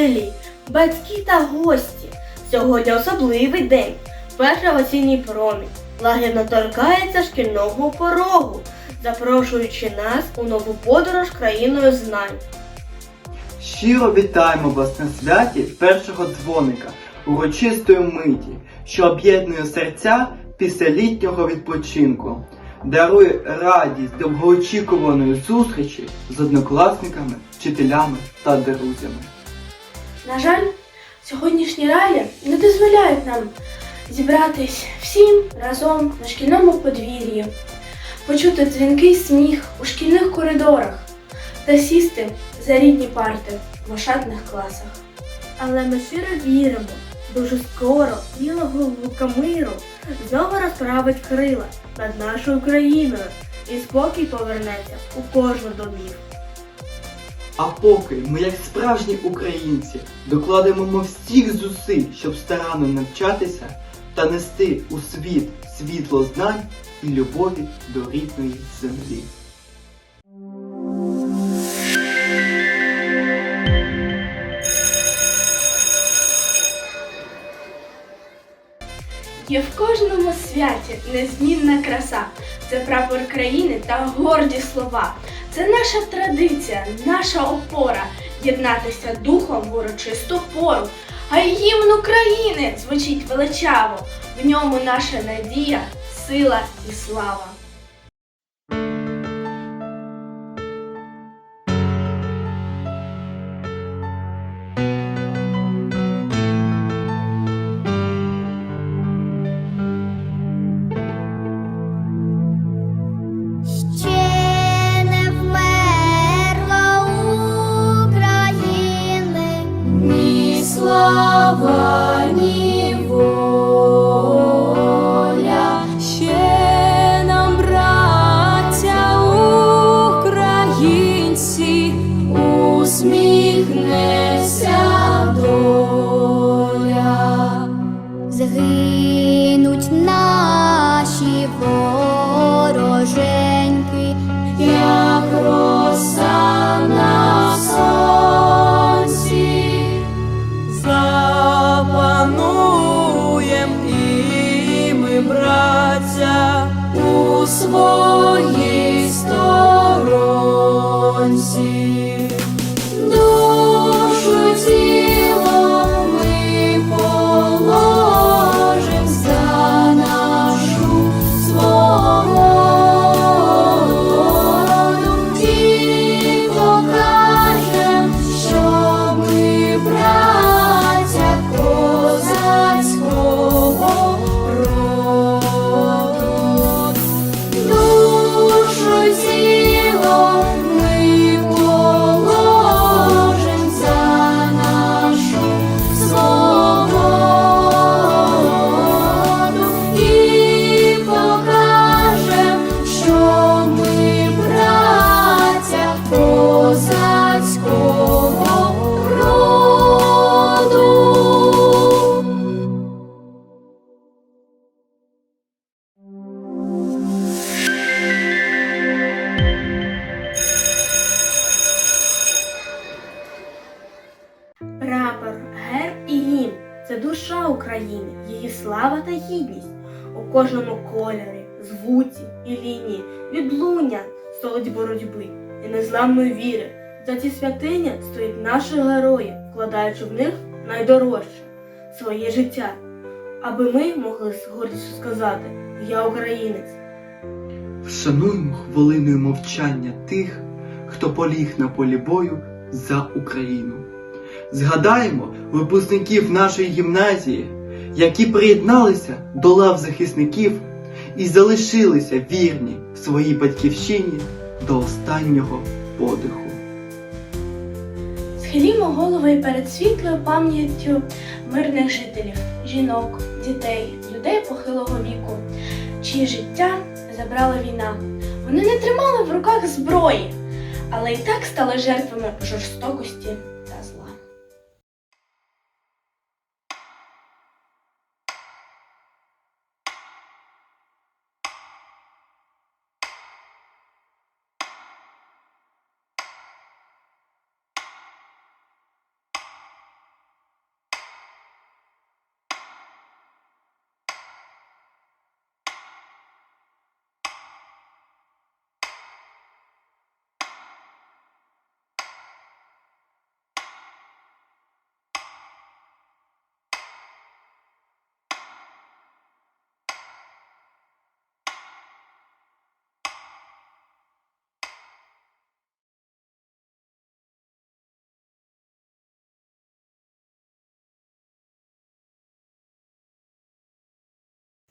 вчителі, батьки та гості. Сьогодні особливий день. Перший осінній промінь лагідно торкається шкільного порогу, запрошуючи нас у нову подорож країною знань. Щиро вітаємо вас на святі першого дзвоника, урочистої миті, що об'єднує серця після літнього відпочинку, дарує радість довгоочікуваної зустрічі з однокласниками, вчителями та друзями. На жаль, сьогоднішні реалії не дозволяють нам зібратись всім разом на шкільному подвір'ї, почути дзвінкий сміх у шкільних коридорах та сісти за рідні парти в ошатних класах. Але ми щиро віримо, дуже скоро тіло голубка миру знову розправить крила над нашою країною і спокій повернеться у кожну домів. А поки ми, як справжні українці, докладемо всіх зусиль, щоб старанно навчатися та нести у світ світло знань і любові до рідної землі. Є в кожному святі незмінна краса. Це прапор країни та горді слова. Це наша традиція, наша опора єднатися духом в урочисту пору. А гімн України звучить величаво. В ньому наша надія, сила і слава. Незламної віри. За ці святиня стоять наші герої, вкладаючи в них найдорожче своє життя, аби ми могли з гордістю сказати Я українець. Вшануймо хвилиною мовчання тих, хто поліг на полі бою за Україну. Згадаємо випускників нашої гімназії, які приєдналися до лав захисників і залишилися вірні своїй батьківщині до останнього подиху. Схилімо голови перед світлою пам'яттю мирних жителів, жінок, дітей, людей похилого віку, чиє життя забрала війна. Вони не тримали в руках зброї, але і так стали жертвами жорстокості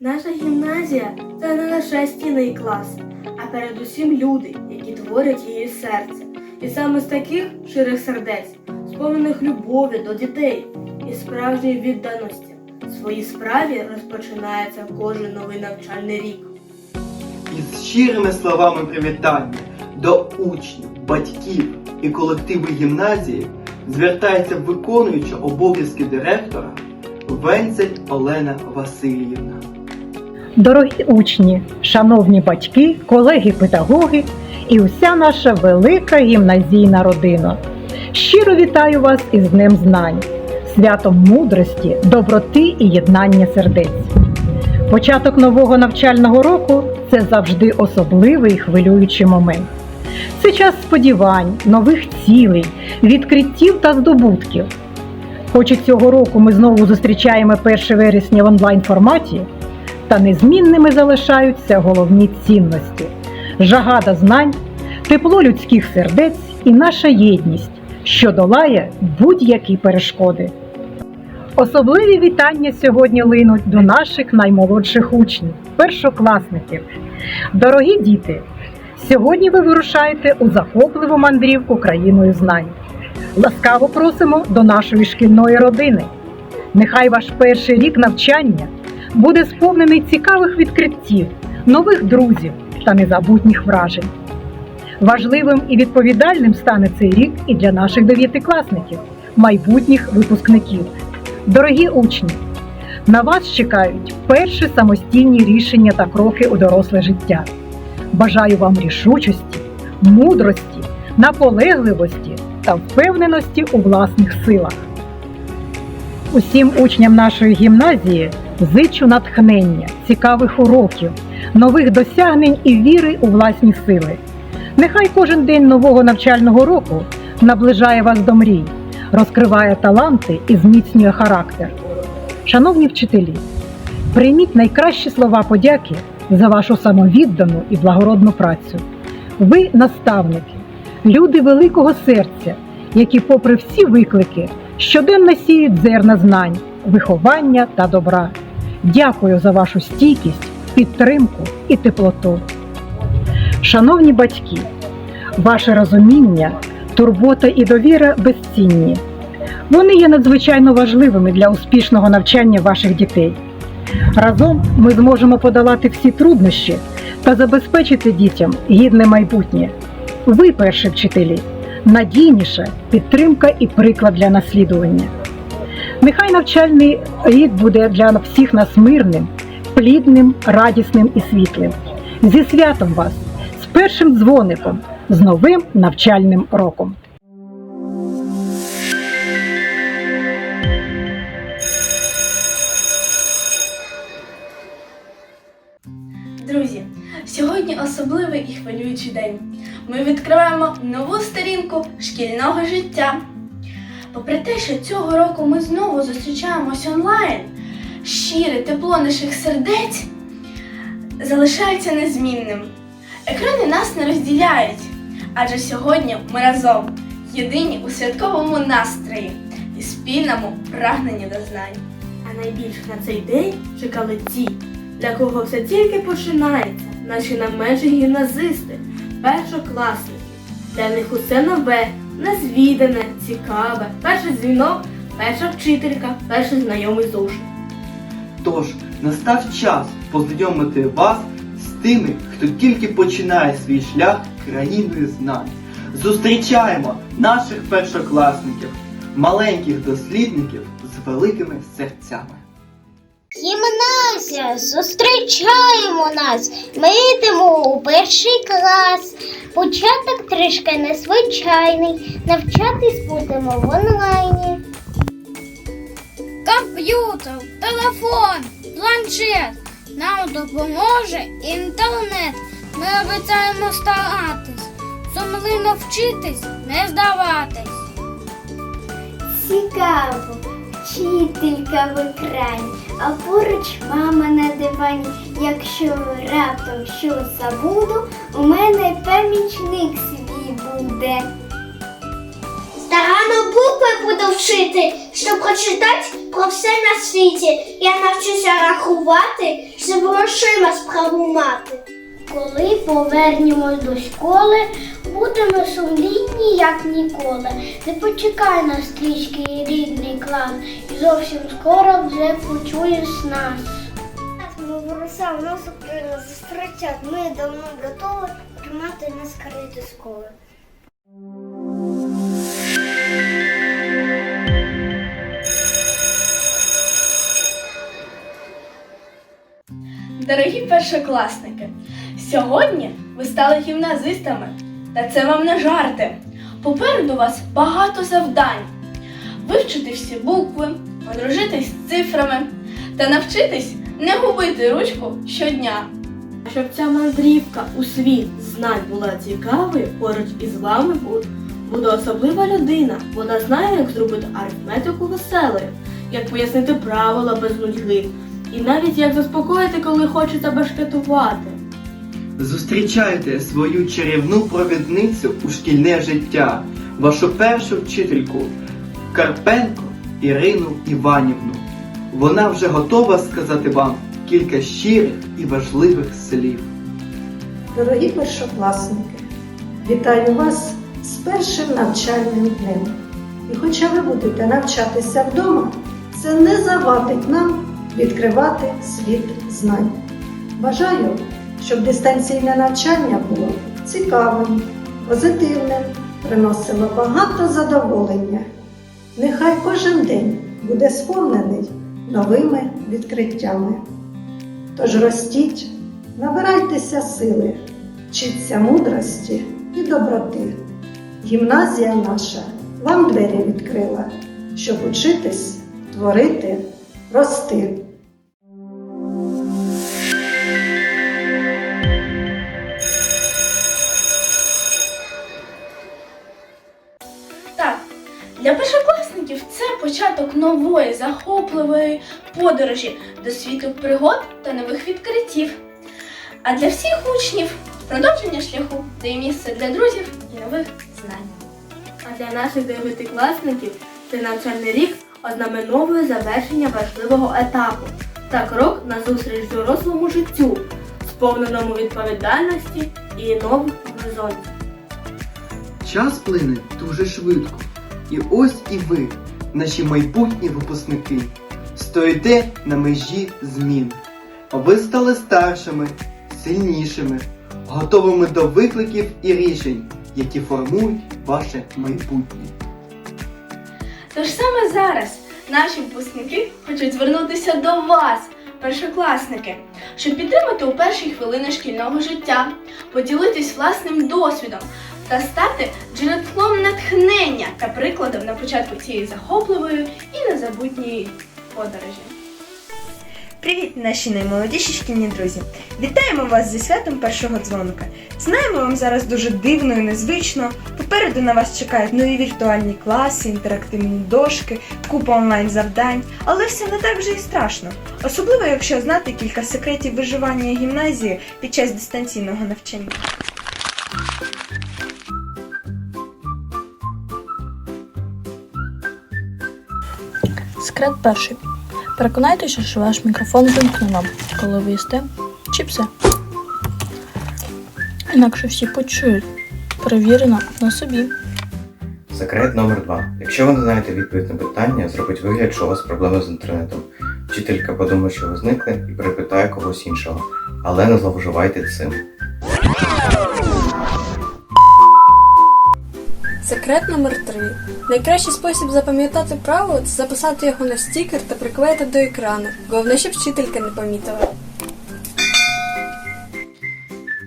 Наша гімназія це не лише стіни і класи, а передусім люди, які творять її серце. І саме з таких щирих сердець, сповнених любові до дітей і справжньої відданості, своїй справі розпочинається кожен новий навчальний рік. Із щирими словами привітання до учнів, батьків і колективу гімназії звертається виконуюча обов'язки директора Венцель Олена Васильівна. Дорогі учні, шановні батьки, колеги-педагоги і уся наша велика гімназійна родина. Щиро вітаю вас із Днем Знань, святом мудрості, доброти і єднання сердець. Початок нового навчального року це завжди особливий і хвилюючий момент. Це час сподівань, нових цілей, відкриттів та здобутків. Хоч і цього року ми знову зустрічаємо 1 вересня в онлайн форматі, та незмінними залишаються головні цінності: жага до знань, тепло людських сердець і наша єдність, що долає будь-які перешкоди. Особливі вітання сьогодні линуть до наших наймолодших учнів, першокласників. Дорогі діти, сьогодні ви вирушаєте у захопливу мандрівку країною знань. Ласкаво просимо до нашої шкільної родини. Нехай ваш перший рік навчання буде сповнений цікавих відкриттів, нових друзів та незабутніх вражень. Важливим і відповідальним стане цей рік і для наших дев'ятикласників, майбутніх випускників. Дорогі учні, на вас чекають перші самостійні рішення та кроки у доросле життя. Бажаю вам рішучості, мудрості, наполегливості та впевненості у власних силах. Усім учням нашої гімназії зичу натхнення, цікавих уроків, нових досягнень і віри у власні сили. Нехай кожен день нового навчального року наближає вас до мрій, розкриває таланти і зміцнює характер. Шановні вчителі, прийміть найкращі слова подяки за вашу самовіддану і благородну працю. Ви наставники, люди великого серця, які, попри всі виклики, щоденно сіють зерна знань, виховання та добра. Дякую за вашу стійкість, підтримку і теплоту. Шановні батьки, ваше розуміння, турбота і довіра безцінні. Вони є надзвичайно важливими для успішного навчання ваших дітей. Разом ми зможемо подолати всі труднощі та забезпечити дітям гідне майбутнє. Ви, перші вчителі, надійніша підтримка і приклад для наслідування. Нехай навчальний рік буде для всіх нас мирним, плідним, радісним і світлим. Зі святом вас, з першим дзвоником, з новим навчальним роком. Друзі, сьогодні особливий і хвилюючий день. Ми відкриваємо нову сторінку шкільного життя. Попри те, що цього року ми знову зустрічаємось онлайн, щире тепло наших сердець залишається незмінним. Екрани нас не розділяють, адже сьогодні ми разом, єдині у святковому настрої і спільному прагненні до знань. А найбільше на цей день чекали ті, для кого все тільки починається, наші найменші гімназисти, першокласники. Для них усе нове, незвідане, цікаве, перший дзвінок, перша вчителька, перший знайомий зошит. Тож настав час познайомити вас з тими, хто тільки починає свій шлях країною знань. Зустрічаємо наших першокласників, маленьких дослідників з великими серцями. Гімназія, зустрічаємо нас. Ми йдемо у перший клас. Початок трішки незвичайний. Навчатись будемо в онлайні. Комп'ютер, телефон, планшет. Нам допоможе інтернет. Ми обіцяємо старатись, сумлінно вчитись, не здаватись. Цікаво, вчителька в екрані, а поруч мама на дивані. Якщо раптом щось забуду, у мене помічник свій буде. Старано букви буду вчити, щоб прочитати про все на світі. Я навчуся рахувати, щоб грошима справу мати. Коли повернемось до школи, будемо як ніколи. Не почекай нас трішки рідний клас, і зовсім скоро вже почуєш нас. Ми вирусав нас зустрічати. Ми давно готові приймати нас карити школи. Дорогі першокласники, сьогодні ви стали гімназистами, та це вам не жарти. Попереду вас багато завдань. Вивчити всі букви, одружитись з цифрами та навчитись не губити ручку щодня. Щоб ця мандрівка у світ знань була цікавою, поруч із вами буде особлива людина. Вона знає, як зробити арифметику веселою, як пояснити правила без нудьги, і навіть як заспокоїти, коли хочеться башкетувати. Зустрічайте свою чарівну провідницю у шкільне життя, вашу першу вчительку Карпенко Ірину Іванівну. Вона вже готова сказати вам кілька щирих і важливих слів. Дорогі першокласники, вітаю вас з першим навчальним днем. І хоча ви будете навчатися вдома, це не завадить нам відкривати світ знань. Бажаю, щоб дистанційне навчання було цікавим, позитивним, приносило багато задоволення. Нехай кожен день буде сповнений новими відкриттями. Тож ростіть, набирайтеся сили, вчіться мудрості і доброти. Гімназія наша вам двері відкрила, щоб учитись, творити, рости. Початок нової захопливої подорожі до світу пригод та нових відкриттів. А для всіх учнів продовження шляху дає місце для друзів і нових знань. А для наших дев'ятикласників цей навчальний рік ознаменовує завершення важливого етапу та крок на зустріч дорослому життю, сповненому відповідальності і нових горизонтів. Час плине дуже швидко. І ось і ви, наші майбутні випускники, стоїте на межі змін. Ви стали старшими, сильнішими, готовими до викликів і рішень, які формують ваше майбутнє. Тож саме зараз наші випускники хочуть звернутися до вас, першокласники, щоб підтримати у перші хвилини шкільного життя, поділитись власним досвідом та стати джерелом натхнення та прикладом на початку цієї захопливої і незабутньої подорожі. Привіт, наші наймолодіші шкільні друзі! Вітаємо вас зі святом першого дзвоника. Знаємо вам зараз дуже дивно і незвично. Попереду на вас чекають нові віртуальні класи, інтерактивні дошки, купа онлайн завдань, але все не так вже і страшно. Особливо, якщо знати кілька секретів виживання гімназії під час дистанційного навчання. Секрет перший. Переконайтеся, що ваш мікрофон вимкнено, коли ви їсте чіпси. Інакше всі почують. Перевірено на собі. Секрет номер два. Якщо ви не знаєте відповідь на питання, зробіть вигляд, що у вас проблеми з інтернетом. Вчителька подумає, що ви зникли і перепитає когось іншого. Але не зловживайте цим. Секрет номер 3. Найкращий спосіб запам'ятати правило це записати його на стікер та приклеїти до екрану. Головне, щоб вчителька не помітила.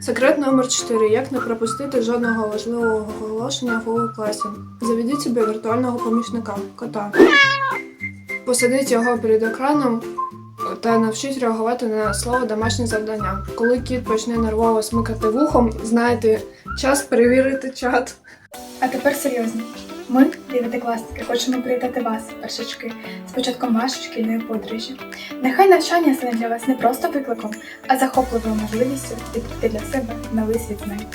Секрет номер 4. Як не пропустити жодного важливого оголошення в Google класі. Заведіть собі віртуального помічника кота. Посадіть його перед екраном та навчіть реагувати на слово домашнє завдання. Коли кіт почне нервово смикати вухом, знайте, час перевірити чат. А тепер серйозно. Ми, дев'ятикласники, хочемо привітати вас, першачки, з початком вашої шкільної подорожі. Нехай навчання стане для вас не просто викликом, а захопливою можливістю відкрити для себе новий світ знань.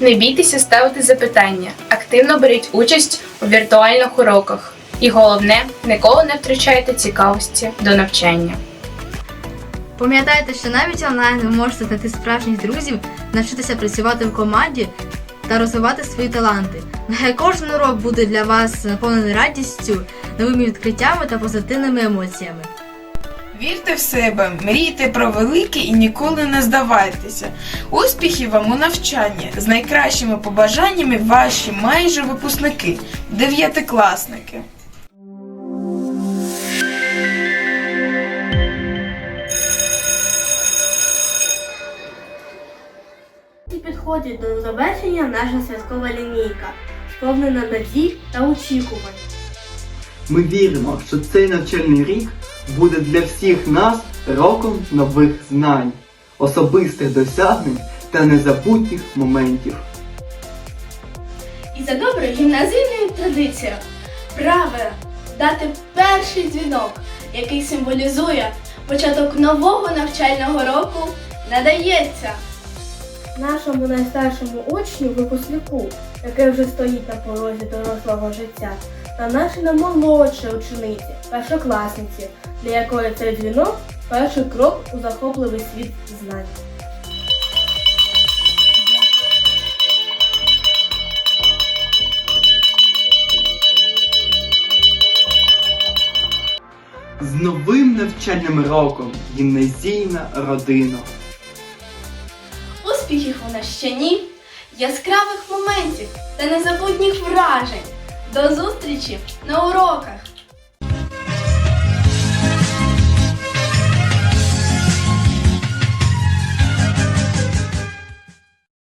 Не бійтеся ставити запитання, активно беріть участь у віртуальних уроках. І головне, ніколи не втрачайте цікавості до навчання. Пам'ятайте, що навіть онлайн ви можете знайти справжніх друзів, навчитися працювати в команді та розвивати свої таланти. Нехай кожен урок буде для вас наповнений радістю, новими відкриттями та позитивними емоціями. Вірте в себе, мрійте про велике і ніколи не здавайтеся. Успіхів вам у навчанні з найкращими побажаннями ваші майже випускники, дев'ятикласники. Підходить до завершення наша святкова лінійка, сповнена надій та очікувань. Ми віримо, що цей навчальний рік буде для всіх нас роком нових знань, особистих досягнень та незабутніх моментів. І за доброю гімназійною традицією праве дати перший дзвінок, який символізує початок нового навчального року, надається. Нашому найстаршому учню, випускнику, який вже стоїть на порозі дорослого життя, та нашій наймолодшій учениці, першокласниці, для якої цей дзвінок перший крок у захопливий світ знань. З новим навчальним роком гімназійна родина. Успіхів щині яскравих моментів та незабутніх вражень. До зустрічі на уроках!